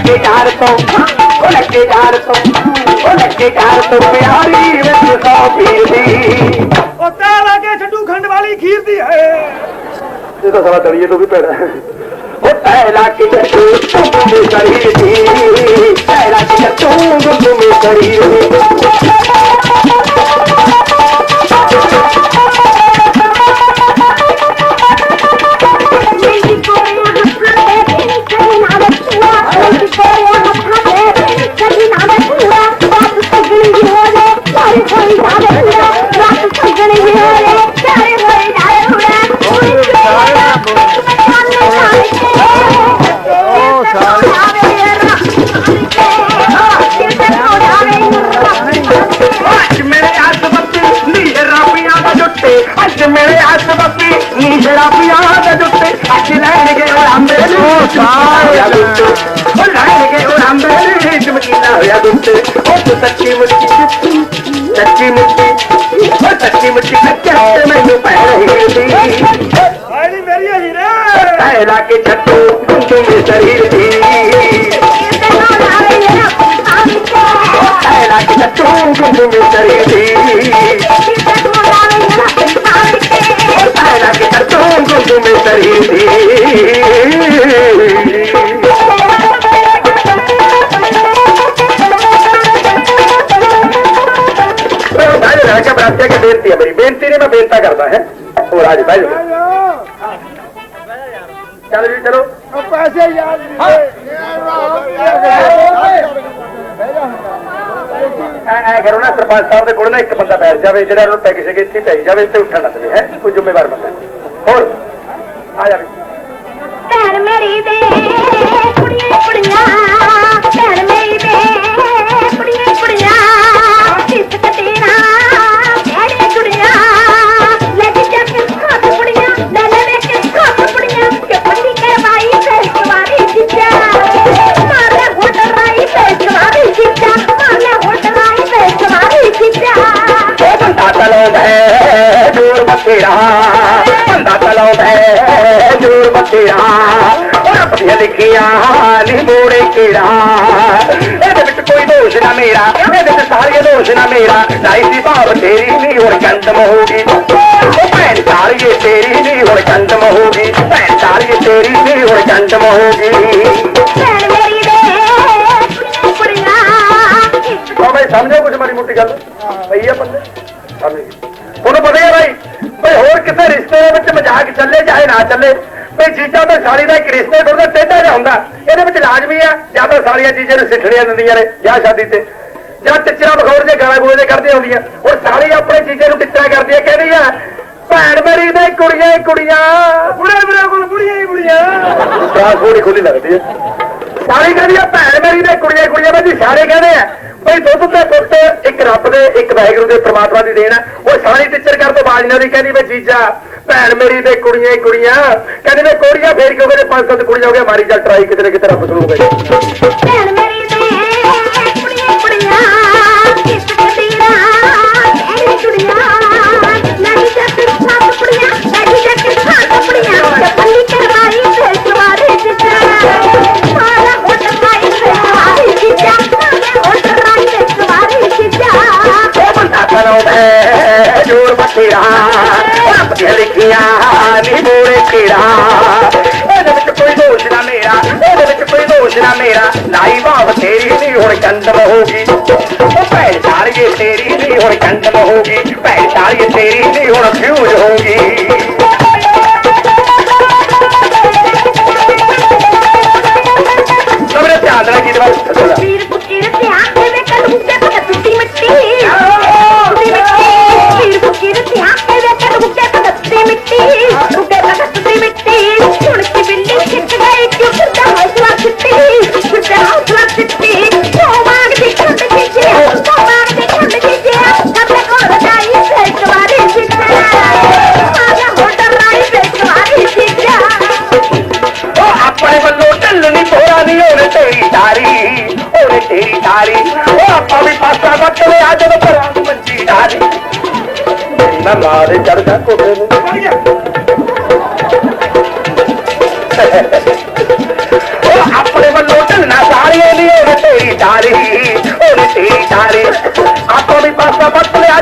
ਲੱਗੇ ਯਾਰ ਤੋਂ ਉਹ ਲੱਗੇ ਯਾਰ ਤੋਂ ਉਹ ਲੱਗੇ ਯਾਰ ਤੋਂ ਪਿਆਰੀ ਵਿੱਚ ਸੌ ਪੀਰ ਦੀ ਉਹ ਤੈ ਲਾਗੇ ਛੱਡੂ ਖੰਡ ਵਾਲੀ ਖੀਰ ਦੀ ਹੈ। ਇਹ ਤਾਂ ਸਾਲਾ ਦਲੀਏ ਤੋਂ ਵੀ ਪੈੜਾ ਉਹ ਪਹਿਲਾ ਕਿ ਤੂੰ ਤੁਮੇ ਸਰੀਰ ਦੀ ਪਹਿਲਾ ਕਿ ਤੂੰ ਤੁਮੇ ਸਰੀਰ ਦੀ ਸੱਚੀ ਮੁੱਠੀ ਸੱਚੀ ਮੁੱਠੀ ਉਹ ਸੱਚੀ ਕੱਚਾ ਤੇ ਮੈਨੂੰ ਪੈ ਰਹੀ ਸੀ ਨੀ ਮੇਰੀ ਹੀਰੇ। ਪਹਿਲਾ ਕੇ ਛੱਡੋ ਤੂੰ ਮੇ ਸਰੀਰ ਦੀ। ਪਹਿਲਾ ਕੇ ਛੱਡੋ ਤੂੰ ਮੇ ਸਰੀਰ ਦੀ। ਪਹਿਲਾ ਕੇ ਛੱਡੋ ਤੂੰ ਮੇ ਸਰੀਰ ਦੀ। ਕੇ ਬੇਨਤੀ ਹੈ ਮੇਰੀ। ਬੇਨਤੀ ਨਹੀਂ ਮੈਂ ਬੇਨਤਾ ਕਰਦਾ ਹੈ। ਉਹ ਰਾਜ ਭਾਈ ਚਲੋ ਜੀ। ਚਲੋ ਉਹ ਪੈਸੇ ਯਾਦ ਐ ਐ ਕਰੋ ਨਾ ਸਰਪੰਚ ਸਾਹਿਬ ਦੇ ਕੋਲ ਨਾ ਇੱਕ ਬੰਦਾ ਬੈਠ ਜਾਵੇ ਜਿਹੜਾ ਉਹਨੂੰ ਪੈਕ ਸਕੇ ਇੱਥੇ ਪੈ ਜਾਵੇ ਤੇ ਉੱਠਣ ਦੇਵੇ ਹੈ। ਕੋਈ ਜ਼ਿੰਮੇਵਾਰ ਬੰਦਾ। ਹੋਰ। ਆ ਜਾਵੇ ਭੈਣ ਮੇਰੀ ਦੇ ਕੁੜੀਆਂ ਕੁੜੀਆਂ। ਹੈ ਜੋਰ ਬਥੇਰਾ। ਬੰਦਾ ਤਲਾਉਂਦਾ ਹੈ ਜੋਰ ਬਥੇਰਾ। ਰੱਬ ਦੀਆਂ ਲਿਖੀਆਂ ਨੀ ਮੋੜੇ ਕਿਹੜਾ ਇਹਦੇ ਵਿੱਚ ਕੋਈ ਦੋਸ਼ ਨਾ ਮੇਰਾ ਇਹਦੇ ਵਿੱਚ ਸਾਰੇ ਦੋਸ਼ ਨਾ ਮੇਰਾ। ਨਾਈ ਦੀ ਭਾਵ ਤੇਰੀ ਨਹੀਂ ਹੁਣ ਕੰਦਮ ਹੋਗੀ ਉਹ ਭੈਣ ਸਾਰੀਏ ਤੇਰੀ ਨਹੀਂ ਹੁਣ ਕੰਦਮ ਹੋਗੀ ਭੈਣ ਸਾਰੀਏ ਤੇਰੀ ਨਹੀਂ ਹੁਣ ਕੰਦਮ ਮੇਰੀ ਬਈ ਸਮਝੋ ਕੁਝ ਮਾੜੀ ਮੋਟੀ ਗੱਲ। ਪਈ ਆ ਬੰਦੇ। ਗਏ ਤੁਹਾਨੂੰ ਪਤਾ ਹੈ ਭਾਈ ਬਈ ਹੋਰ ਕਿਸੇ ਰਿਸ਼ਤੇ ਦੇ ਵਿੱਚ ਮਜ਼ਾਕ ਚੱਲੇ ਚਾਹੇ ਨਾ ਚੱਲੇ। ਬਈ ਜੀਜਾ ਤਾਂ ਸਾਲੀ ਦਾ ਇੱਕ ਰਿਸ਼ਤੇ ਥੋੜਾ ਟੇਢਾ ਜਿਹਾ ਹੁੰਦਾ। ਇਹਦੇ ਵਿੱਚ ਲਾਜ਼ਮੀ ਆ। ਜਾਂ ਤਾਂ ਸਾਲੀਆਂ ਜੀਜੇ ਨੂੰ ਸਿੱਠਣੀਆਂ ਦਿੰਦੀਆਂ ਨੇ ਵਿਆਹ ਸ਼ਾਦੀ ਤੇ। ਜਾਂ ਟਿੱਚਰਾਂ ਬਖੌਰ ਜੇ ਗਾਲਾਂ ਗੋਲੇ ਕਰਦੀਆਂ ਹੁੰਦੀਆਂ। ਹੁਣ ਸਾਲੀ ਆਪਣੇ ਜੀਜੇ ਨੂੰ ਟਿੱਚਰਾਂ ਕਰਦੀ ਹੈ ਕਹਿੰਦੀ ਆ, ਭੈਣ ਮੇਰੀ ਦੇ ਕੁੜੀਆਂ ਹੀ ਕੁੜੀਆਂ। ਬੁੜੇ ਬੁੜੇ ਕੋਲ ਬੁੜੀਆਂ ਹੀ ਬੁੜੀਆਂ। ਸਾਹ ਥੋੜੀ ਖੁੱਲੀ ਲੱਗਦੀ ਹੈ ਸਾਰੇ ਕਹਿੰਦੀ ਆ, ਭੈਣ ਮੇਰੀ ਦੇ ਕੁੜੀਆਂ ਕੁੜੀਆਂ ਬਈ ਸਾਰੇ ਕਹਿੰਦੇ ਆ। ਬਈ ਦੁੱਧ ਤੇ ਪੁੱਤ, ਇੱਕ ਰੱਬ ਦੇ, ਇੱਕ ਵਾਹਿਗੁਰੂ ਦੇ, ਪ੍ਰਮਾਤਮਾ ਦੀ ਦੇਣ ਆ। ਉਹ ਸਾਰੀ ਟੀਚਰ ਕਰ ਤੋਂ ਬਾਜ ਦੀ ਕਹਿੰਦੀ ਬਈ ਜੀਜਾ, ਭੈਣ ਮੇਰੀ ਦੇ ਕੁੜੀਆਂ ਕੁੜੀਆਂ। ਕਹਿੰਦੀ ਬਈ ਕੋੜੀਆਂ ਫੇਰ ਕਿਉਂ ਕਹਿੰਦੇ, ਪੰਜ ਸੱਤ ਕੁੜੀਆਂ ਹੋ ਗਈਆਂ, ਮਾਰੀ ਜਾ ਟਰਾਈ ਕਿਤੇ ਨਾ ਕਿਤੇ ਰੱਬ ਸੁਣੂ ਗਏ ਭੈਣ ਮੇਰੀ ਦੇ ਕੁੜੀਆਂ ਕੁੜੀਆਂ ਇਸ ਕਤੀਰਾ ਭੈਣ ਕੁੜੀਆਂ ਨਹੀਂ ਜੱਟ, ਸੱਤ ਕੁੜੀਆਂ ਨਹੀਂ ਜੱਟ, ਸੱਤ ਕੁੜੀਆਂ ਦੋਸ਼ ਨਾਈ ਭਾਵ ਤੇਰੀ ਨਹੀਂ ਹੁਣ ਕੰਦਮ ਹੋਗੀ ਉਹ ਭੈਣ ਚਾਲੀਏ ਤੇਰੀ ਨਹੀਂ ਹੁਣ ਕੰਦਮ ਹੋਗੀ ਭੈਣ ਚਾਲੀਏ ਤੇਰੀ ਨਹੀਂ ਹੁਣ ਫਿਊਜ਼ ਹੋਗੀ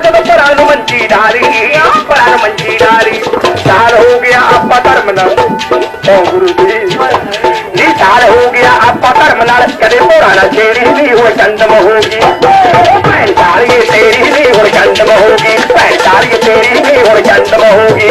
ਜਦੋਂ ਪਰਾਂ ਮੰਜੀ ਢਾਲੀ ਪਰਾਂ ਮੰਜੀ ਢਾਲੀ ਸਾਲ ਹੋ ਗਿਆ ਆਪਾਂ ਧਰਮ ਨਾਲ ਓ ਗੁਰੂ ਜੀ। ਜੀ ਸਾਲ ਹੋ ਗਿਆ ਆਪਾਂ ਧਰਮ ਨਾਲ, ਕਦੇ ਹੋਰਾਂ ਨਾਲ ਤੇਰੀ ਨਹੀਂ ਹੋ ਚੰਦਮ ਹੋਗੀ ਭੈਣ ਢਾਲੀ ਤੇਰੀ ਨਹੀਂ ਹੋ ਚੰਦਮ ਹੋਗੀ ਭੈਣ ਢਾਲੀ ਤੇਰੀ ਨਹੀਂ ਹੋ ਚੰਦਮ ਹੋਗੀ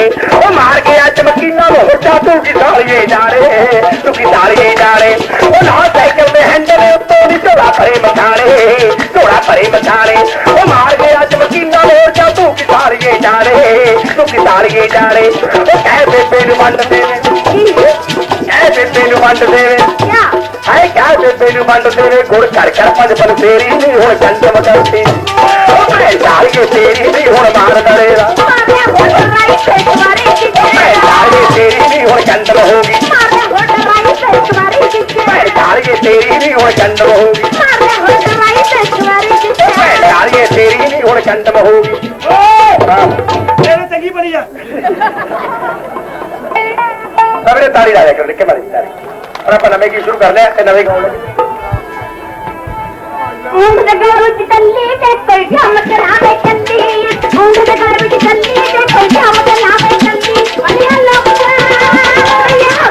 ਮਖਾਣੇ ਉਹ ਮਾਰ ਕੇ ਅੱਜ ਮਕੀਨਾ ਨੂੰ ਹੁੱਟਾ ਤੂੰ ਕੀ ਸਾਲੀਏ ਜਾਣੇ। ਤੂੰ ਕੀ ਸਾਲੀਏ ਜਾਣੇ। ਉਹ ਲਾ ਸਾਈਕਲ ਦੇ ਹੈਂਡਲ ਉੱਤੋਂ ਨੀ ਝੋਲਾ ਪਰੇ ਮਖਾਣੇ ਝੋਲਾ ਪਰੇ ਮਖਾਣੇ ਉਹ ਮਾਰ ਕੇ ਅੱਜ ਮਕੀਨਾ ਨੂੰ ਹੁੱਟਾ ਤੂੰ ਕੀ ਸਾਲੀਏ ਜਾਣੇ। ਤੂੰ ਕੀ ਸਾਲੀਏ ਜਾਣੇ। ਉਹ ਕਹਿ ਬੇਬੇ ਨੂੰ ਵੰਡ ਦੇਵੇ ਕਹਿ ਬੇਬੇ ਨੂੰ ਵੰਡ ਦੇਵੇ ਹਾਏ ਕਹਿ ਬੇਬੇ ਨੂੰ ਵੰਡ ਦੇਵੇ ਗੁੜ ਘੜ ਘੜ ਪੰਜ ਪੰਜ ਤੇਰੀ ਨਹੀਂ ਹੁਣ ਜੰਦ ਮਕਲਤੀ ਉਹ ਭੈ ਸਾਲੀਏ ਤੇਰੀ ਨਹੀਂ ਹੁਣ ਮਾਰ ਦੜੇਰਾ ਭੈ ਸਾਲੀਏ ਤੇਰੀ ਨਹੀਂ ਹੁਣ ਜੰਦ ਹੋਗੀ ਭੈ ਸਾਲੀਏ ਤੇਰੀ ਨਹੀਂ ਹੁਣ ਜੰਦ ਹੋਗੀ ਭੈ ਸਾਲੀਏ ਤੇਰੀ ਨਹੀਂ ਹੁਣ ਜੰਦ ਹੋਗੀ ਤੇਰੇ ਚੰਗੀ ਬਣੀ ਆ ਸਭਰੇ ਤਾਲੀ ਲਾਇਆ ਕਰ ਨਿੱਕੇ ਮਾਰੀ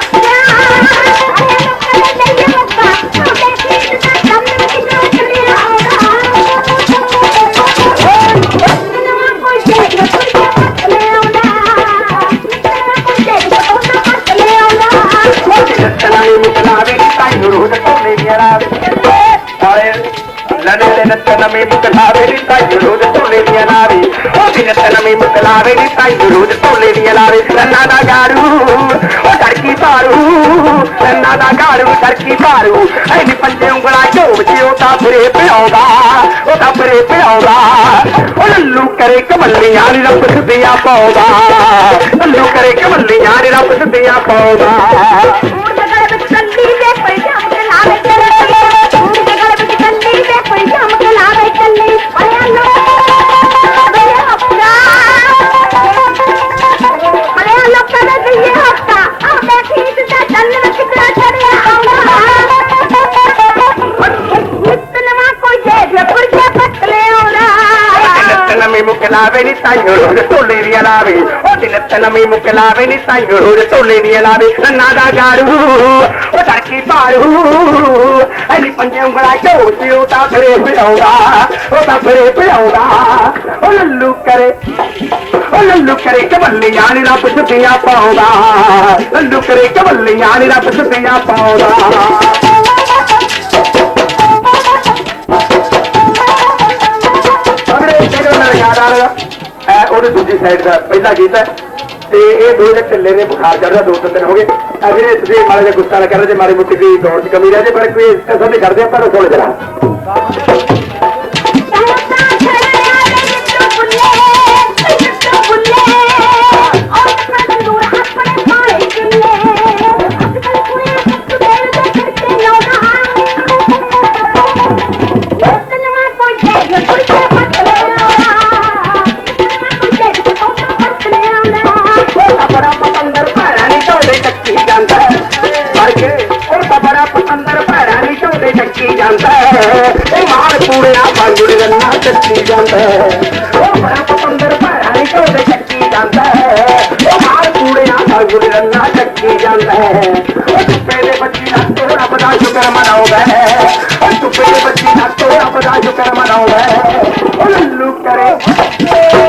ਰੰਨਾ ਦਾ ਭਾਰੂ। ਐ ਨੀ ਪੰਜੇ ਉਂਗਲਾਂ ਝੋਬ ਚ ਉਹ ਤਾਂ ਫਰੇ ਪਿਆਉਂਦਾ, ਉਹ ਤਾਂ ਫਰੇ ਪਿਆਉਂਦਾ। ਉਹ ਲੱਲੂ ਕਰੇ ਕਮੱਲੀਆਂ ਨੀ ਰੱਬ ਸਦੀਆਂ ਪਾਉਂਦਾ। ਲੱਲੂ ਕਰੇ ਕਮੱਲੀਆਂ ਨੀ ਰੱਬ ਸਦੀਆਂ ਪਾਉਂਦਾ। ਨਮੀ ਮੁਕਲਾਵੇ ਤਾਈਓ ਰੋਜ਼ ਢੋਲੇ ਦੀਆਂ ਲਾਵੇ। ਉਹ ਦਿਨ ਨਮੀ ਮੁਕਲਾਵੇ ਨੀ ਤਾਈਓ ਰੋਜ਼ ਢੋਲੇ ਦੀਆਂ ਲਾਵੇ। ਨੰਨਾ ਦਾ ਗਾੜੂ ਉਹ ਧੜਕੀ ਭਾਰੂ। ਐਨੀ ਪੰਜੇ ਉਂਗਲਾਂ ਝੋਲ ਤੇ ਤਾਂ ਫਰੇ ਪਿਆਉਂਦਾ, ਉਹ ਤਾਂ ਫਰੇ ਪਿਆਉਂਦਾ। ਉਹ ਲੱਲੂ ਕਰੇ, ਉਹ ਲੱਲੂ ਕਰੇ ਕਬੱਲੀਆਂ ਨੀ ਰੱਬ ਸੁੱਤੀਆਂ ਪਾਉਂਦਾ। ਲੱਲੂ ਕਰੇ ਕਬੱਲੀਆਂ ਨੀ ਰੱਬ ਸੁੱਤੀਆਂ ਪਾਉਂਦਾ। ਉਹਦੇ ਦੂਜੀ ਸਾਈਡ ਦਾ ਪਹਿਲਾ ਗੀਤ ਹੈ ਤੇ ਇਹ ਦੋ ਜਿਹੜੇ ਢਿੱਲੇ ਨੇ, ਬੁਖਾਰ ਚੜਦਾ ਦੋ ਤਿੰਨ ਦਿਨ ਹੋ ਗਏ। ਆ ਤੁਸੀਂ ਮਾੜਾ ਜਿਹਾ ਗੁੱਸਾ ਨਾ ਕਰ ਜੇ ਮਾੜੀ ਮੁੱਟੀ ਦੀ ਦੌੜ ਚ ਕਮੀ ਰਹਿ ਜੇ, ਪਰ ਕੋਈ ਇਸ ਤਰ੍ਹਾਂ ਕਰਦੇ ਆਪਾਂ ਨੂੰ ਥੋੜੇ ਜਰਾ Oh, look at it.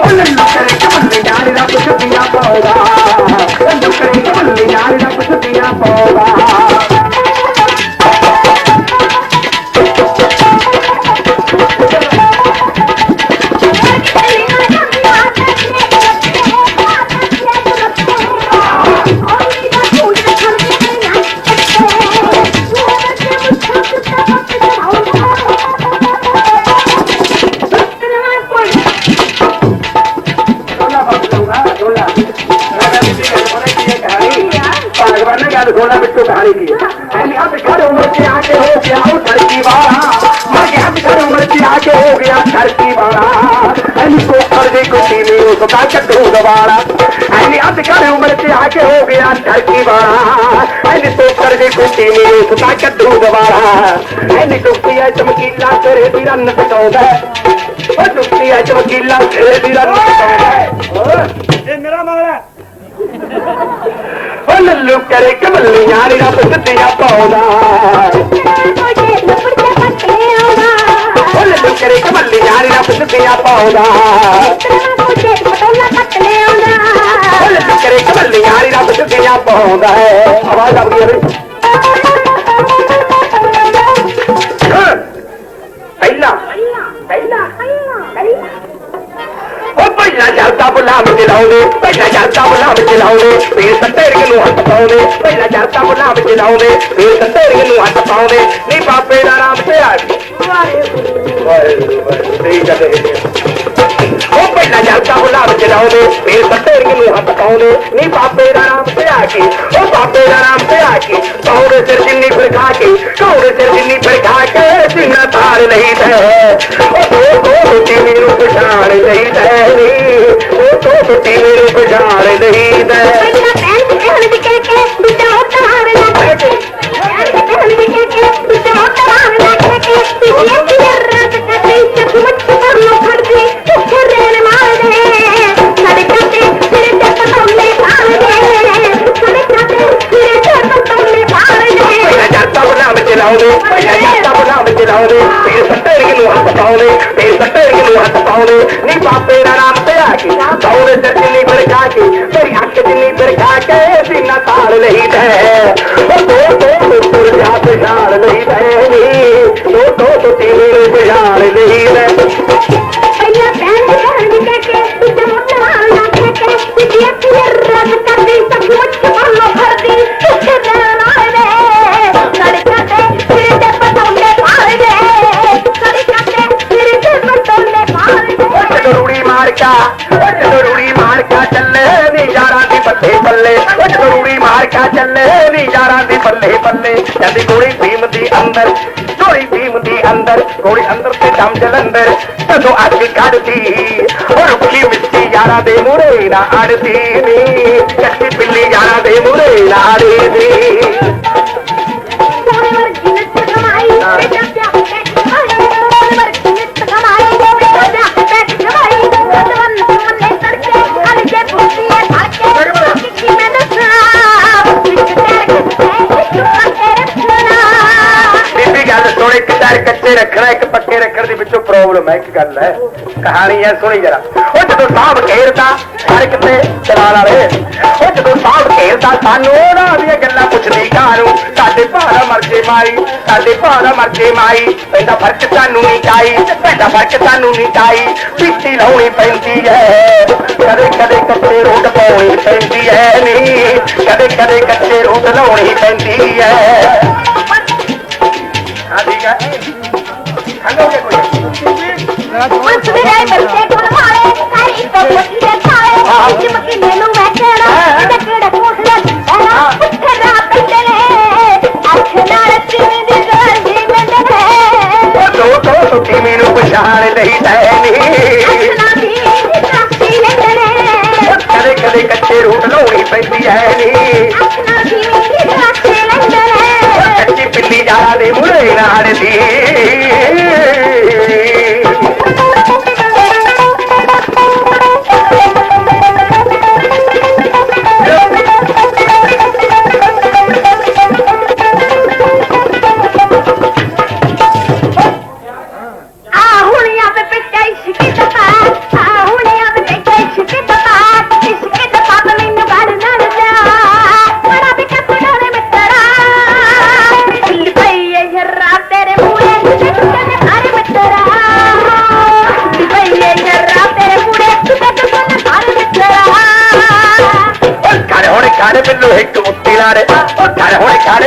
ਐਨੀ ਕੋ ਕਰ ਦੇ ਕੁੱਤੀ ਨੇ ਉਸ ਦਾ ਚੱਕਰੂ ਦਵਾਲਾ ਐਨੀ ਟੁੱਟੀ ਐ ਚਮਕੀਲਾ ਤੇਰੇ ਦੀ ਰੰਨ ਕਟਾਉਂਦਾ ਉਹ ਟੁੱਟੀ ਐ ਚਮਕੀਲਾ ਤੇਰੇ ਦੀ ਰੰਨ ਕਟਾਉਂਦਾ ਇਹ ਮੇਰਾ ਮਗਰ ਹੈ ਉਹ ਲੱਲੂ ਕਰੇ ਕਮਲੀਆਂ ਨੀ ਰੱਬ ਸਿੱਧੀਆਂ ਪਾਉਂਦਾ ਕੋਈ ਲੱਪੜ ਕੇ ਪੱਟੇ ਕਰੇ ਕਮਲੀਆਂ ਨੀ ਰੱਬ ਸਿੱਧੀਆਂ ਪਾਉਂਦਾ ਹੈ? ਆਵਾਜ਼ ਆ ਗਈ ਰੇ ਪਹਿਲਾ ਪਹਿਲਾ ਉਹ ਪਹਿਲਾ ਜਰਦਾ ਬੁਲਾਮ ਚਲਾਉਂਦੇ ਪਹਿਲਾ ਜਰਦਾ ਬੁਲਾਮ ਚਲਾਉਂਦੇ ਫੇਰ ਸੱਤੇਰ ਨੂੰ ਹੱਥ ਪਾਉਂਦੇ। ਪਹਿਲਾ ਜਰਦਾ ਬੁਲਾਮ ਚਲਾਉਂਦੇ ਫੇਰ ਸੱਤੇਰ ਨੂੰ ਹੱਥ ਪਾਉਂਦੇ। ਨਹੀਂ ਬਾਪੇ ਦਾ ਨਾਮ ਤੇ ਆ ਵਾਹਿਗੁਰੂ ਵਾਹਿਗੁਰੂ। ਸਹੀ ਗੱਲ ਹੈ। ਉਹ ਪਹਿਲਾ ਜਰਦਾ ਬੁਲਾਮ ਚਲਾਉਂਦੇ ਫੇਰ ਸੱਤੇਰ ਨੂੰ ਹੱਥ ਪਾਉਂਦੇ ਨਹੀਂ ਬਾਪੇ ਦਾ ਨਾਮ ਤੇ ਆ ਕੇ ਉਹ ਬਾਪੇ ਦਾ ਨਾਮ ਤੇ ਆ ਕੇ ਕੌੜੇ ਸਿਰ ਜਿੰਨੀ ਫਿਰ ਖਾ ਕੇ ਕੌੜੇ ਸਿਰ ਜਿੰਨੀ ਫਿਰ ਖਾ ਕੇ ਸਿੰਨਾ ਤਾਰ ਨਹੀਂ ਤੇ ਉਹ ਦੋ ਦੋ ਰੋਟੀ ਮੈਨੂੰ ਪਛਾਣ ਨਹੀਂ ਤੇ ਉਹ ਰੂੜੀ ਚੱਲੇ ਨੀ ਯਾਰਾਂ ਦੇ ਬੱਲੇ ਬੱਲੇ। ਕਹਿੰਦੀ ਗੋਲੀ ਭੀਮ ਦੀ ਅੰਦਰ ਗੋਲੀ ਭੀਮ ਦੀ ਅੰਦਰ ਗੋਲੀ ਅੰਦਰ ਤੇ ਦਮ ਜਲੰਦਰ ਜਦੋਂ ਅੱਗ ਕੱਢਦੀ, ਉਹ ਰੁੱਖੀ ਮਿੱਟੀ ਯਾਰਾਂ ਦੇ ਮੂਹਰੇ ਨਾ ਅੜਦੀ ਨੀ। ਕੱਚੀ ਪਿੱਲੀ ਯਾਰਾਂ ਦੇ ਮੂਹਰੇ ਨਾ ਅੜਦੀ ਕਹਾਣੀ ਹੈ ਸੁਣੀ ਜਰਾ। ਉਹ ਜਦੋਂ ਸਾਹਬ ਘੇਰਦਾ ਹਰ ਕਿਤੇ ਚਲਾਣ ਵਾਲੇ। ਉਹ ਜਦੋਂ ਸਾਹਬ ਘੇਰਦਾ ਸਾਨੂੰ ਉਹਨਾਂ ਦੀਆਂ ਗੱਲਾਂ ਪੁੱਛਦੀ ਕਾਹਨੂੰ? ਸਾਡੇ ਭਾਰਾ ਮਰਜੇ ਮਾਈ ਸਾਡੇ ਭਾਰਾ ਮਰਜੇ ਮਾਈ। ਪੈਂਦਾ ਫ਼ਰਕ ਸਾਨੂੰ ਨਹੀਂ ਕਾਈ ਪੈਂਦਾ ਫ਼ਰਕ ਸਾਨੂੰ ਨਹੀਂ ਕਾਈ ਪੀਤੀ ਲਾਉਣੀ ਪੈਂਦੀ ਹੈ ਕਦੇ ਕਦੇ ਕੱਚੇ ਰੋਟ ਪਾਉਣੀ ਪੈਂਦੀ ਹੈ ਨਹੀਂ ਕਦੇ ਕਦੇ ਕੱਚੇ ਰੋਟ ਲਾਉਣੀ ਪੈਂਦੀ ਹੈ ਹਾਂ ਠੀਕ ਹੈ ਖੰਡੋਗੇ ਕੋਈ? ਉਸ ਦੇ ਰਾਏ ਬੱਚੇ ਸਾਰੀ ਤੋਂ ਪੱਕੀ ਦੇ ਥਾਲੇ ਵਿੱਚ ਮੱਕੀ ਮੈਨੂੰ ਵੇਖਣਾ ਇਹਦਾ ਕਿਹੜਾ ਕੋਸਲਾ ਐਨਾ ਪੁੱਠੇ ਰਾਹ ਪੈਂਦੇ ਨੇ ਅੱਖ ਨਾਲ ਚੀਨੀ ਦੀ ਗੱਲ ਦੀ ਮੰਦਨੇ ਦੋ ਦੋ ਟੁੱਟੀ ਮੈਨੂੰ ਪਛਾਣ ਲਈ ਤੈਨੀ ਕਦੇ ਕਦੇ ਕੱਚੇ ਰੂਟ ਲਾਉਣੀ ਪੈਂਦੀ ਐ ਨੀ ਅੱਖਾਂ ਕੱਚੀ ਪਿੱਲੀ ਜਾਰਾ ਦੇ ਮੁਰੇ ਨਾੜਦੀ ਆ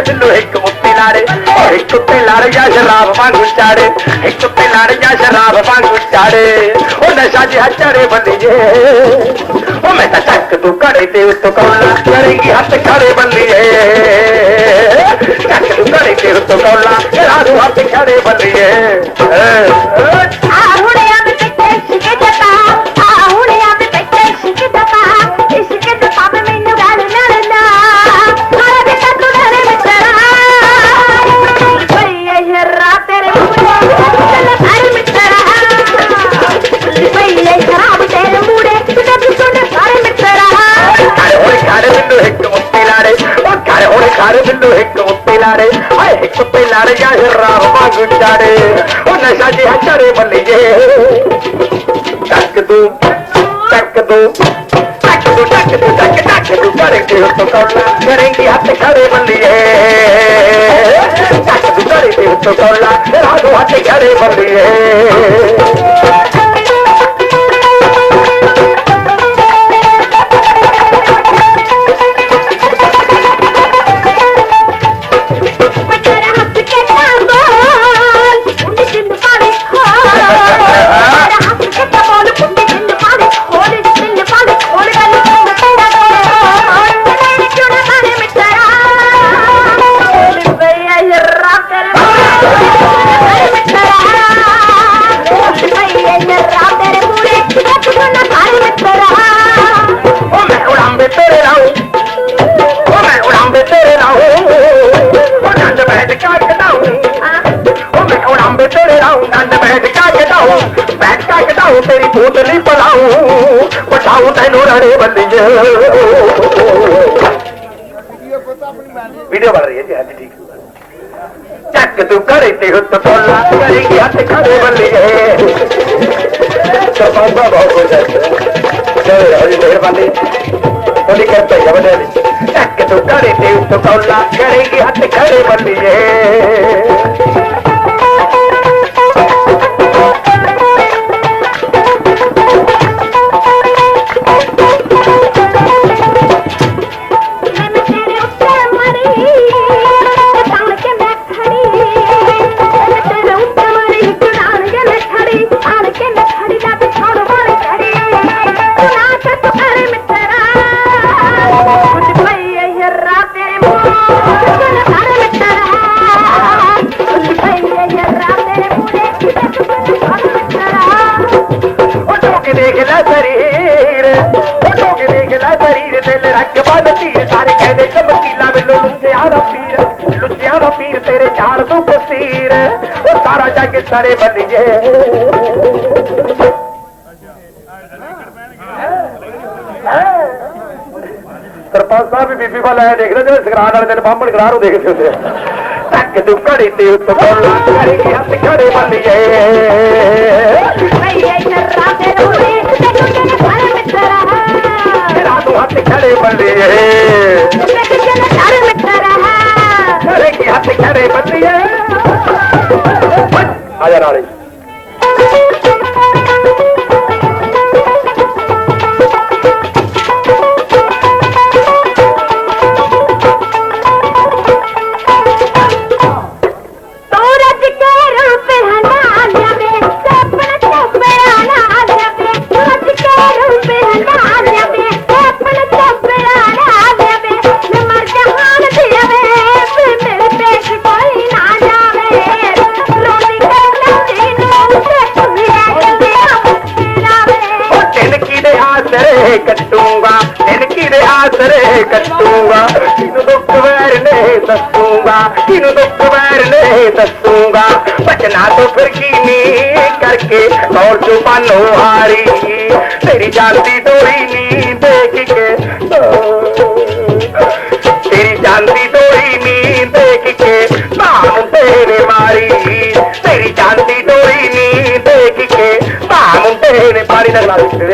ਹੁਣ ਇੱਕ ਮੁੱਤੀ ਲਾੜੇ ਉਹ ਇੱਕ ਉੱਤੇ ਲੜ ਜਾ ਸ਼ਰਾਬ ਵਾਂਗੂ ਚਾੜੇ ਇੱਕ ਉੱਤੇ ਲੜ ਜਾ ਸ਼ਰਾਬ ਵਾਂਗੂ ਚਾੜੇ ਉਹ ਨਸ਼ਾ ਜਿਹਾ ਚੜੇ ਬੱਲੀਏ ਉਹ ਮੈਂ ਤਾਂ ਚੱਕ ਤੂੰ ਘੜੇ ਤੇ ਉੱਤੋਂ ਕੌਲਾ ਕਰੇਗੀ ਹੱਥ ਖੜੇ ਬੱਲੀਏ ਚੱਕ ਤੂੰ ਘੜੇ ਤੇ ਉੱਤੋਂ ਕੌਲਾ ਕਰਾ ਦੂੰ ਹੱਥ ਖੜੇ ਬੱਲੀਏ ਆ ਹਾਏ ਇੱਕ ਉੱਤੇ ਲਾੜੇ ਜਾਂ ਵਾਂਗੂ ਚਾੜੇ। ਉਹ ਨਸ਼ਾ ਜਿਹਾ ਚੜੇ ਬੱਲੀਏ ਟੱਕ ਤੂੰ ਟੱਕ ਦੂ ਟੱਕ ਦੂ, ਟੱਕ ਤੂੰ ਟੱਕ ਟੱਕ ਤੂੰ ਕਰੇ ਤੇ ਉੱਤੋਂ ਕੌਲਾ ਕਰੇਂਗੀ ਹੱਥ ਖੜੇ ਬੱਲੀਏ ਟੱਕ ਤੂੰ ਕਰੇ ਤੇ ਉੱਤੋਂ ਕੌਲਾ ਰਾਗੋ ਹੱਥ ਖੜੇ ਬੱਲੀਏ ਤੈਨੂੰ ਰੜੇ ਬੱਲੀਏ ਵੀਡੀਓ ਬਣ ਰਹੀ ਹੈ ਜੀ ਹਾਂਜੀ ਠੀਕ। ਚੱਕ ਤੂੰ ਘਰੇ ਤੇ ਹੁੱਤ ਪੋਲਾ ਕਰੇਗੀ ਹੱਥ ਖੜੇ ਬੱਲੀਏ ਸਰਪੰਚਾ ਬਹੁਤ ਹੋ। ਜਾਂਦਾ ਜੈ ਹਰੀ ਮਿਹਰਬਾਨੀ। ਤੁਹਾਡੀ ਕਿਰਪਾ ਹੈ ਬਣੇ ਦੀ। ਟੱਕ ਤੂੰ ਘੜੇ ਤੇ ਉੱਤੋਂ ਕੌਲਾ ਕਰੇਗੀ ਹੱਥ ਖੜੇ ਬੱਲੀਏ ਉਹ ਸਾਰਾ ਜੱਗ ਸਾਰੇ ਬੱਲੀਏ ਸਰਪੰਚ ਸਾਹਿਬ ਵੀ ਬੀਬੀ ਵੱਲ ਆਇਆ ਦੇਖਦੇ ਜਿਵੇਂ ਸਗਰਾਨ ਵਾਲੇ ਦਿਨ ਬਾਹਮਣ ਗਰਾਹ ਨੂੰ ਦੇਖਦੇ ਹੁੰਦੇ ਆ ਟੱਕ ਤੂੰ ਘੜੀ ਤੇ ਉੱਤੋਂ ਕੋਲਾ ਕਰੇਗੀ ਹੱਥ ਖੜੇ ਬੱਲੀਏ ਭਈ ਇਹ ਰਾਤ ਤੇਰੇ ਮੂੰਹ ਤੇ ਤੂੰ ਅਰੇ ਮਿੱਤਰਾ ਤੇਰਾ ਤੂੰ ਹੱਥ ਖੜੇ ਬੱਲੀਏ ਮੈਂ ਕਿਹਾ ਅਰੇ ਮਿੱਤਰਾ ਕਰੇ ਕੀ ਹੱਥ ਖੜੇ ਬੱਲੀਏ ਤਿਨਕੀ ਕੱਟੂਗਾ। ਕਿਨੂੰ ਦੁੱਖ ਵੈਰ ਨੇ ਦੱਸੂਗਾ। ਕਿਨੂੰ ਦੁੱਖ ਵੈਰ ਨੇ ਦੱਸੂਗਾ। ਬਚਨਾ ਤੋਂ ਫਿਰ ਕੀ ਨੀ ਕਰਕੇ ਔਰ ਚੁਪਾਨੋ ਹਾਰੀ। ਤੇਰੀ ਜਾਂਦੀ ਡੋਰੀ ਨੀ ਦੇਖ ਕੇ ਤੇਰੀ ਜਾਂਦੀ ਡੋਰੀ ਨੀ ਦੇਖ ਕੇ ਬਾਹ ਤੇਰੇ ਮਾਰੀ। ਤੇਰੀ ਜਾਂਦੀ ਡੋਰੀ ਨੀ ਦੇਖ ਕੇ ਬਾਹ ਤੇਰੇ ਪਾਰੀ ਲੱਗਣਾ ਲਾ ਨਾਲ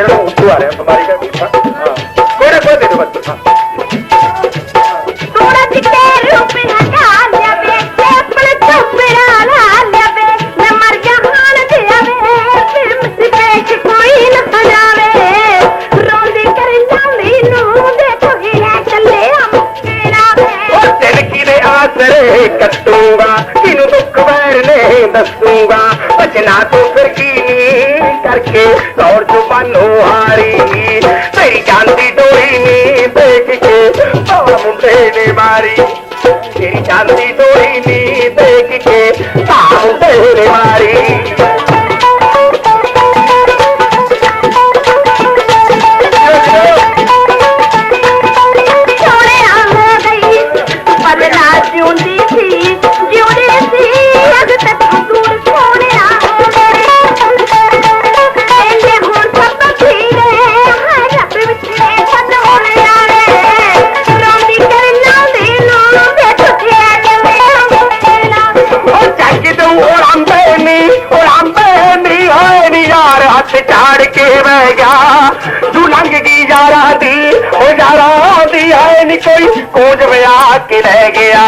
ਨਹੀਂ ਕੋਈ ਕੋਜ ਰਿਆ ਕੇ ਲੈ ਗਿਆ।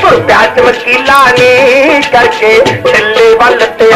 ਸੁਰਤਿਆ ਚ ਵਕੀਲਾ ਨੇ ਕਰਕੇ ਛੱਲੇ ਵੱਲ ਤੇ